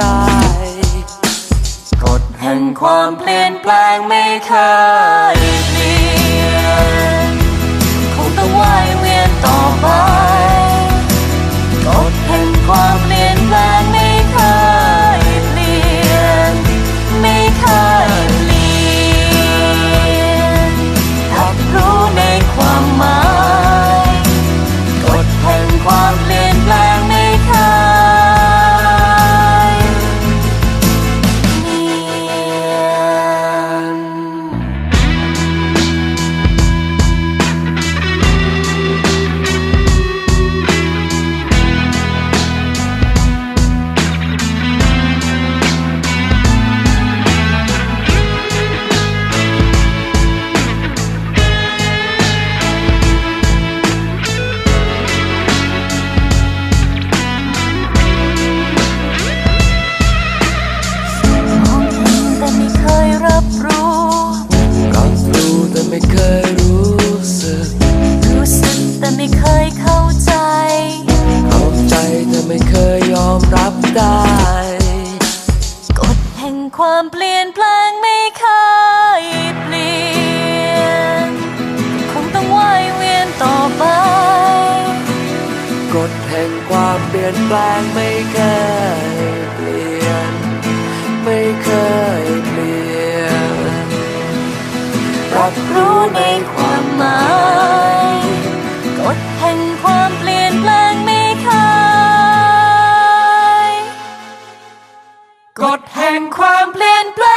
ตายกฎแห่งความเปลี่ยนแปลงไม่เคยเลี่ยนียนแปลงไม่เคยเปลี่ยน ไม่เคยเปลี่ยน รับรู้ในความหมายกฎแห่งความเปลี่ยนแปลงไม่เคยกฎแห่งความเปลี่ยนแปลง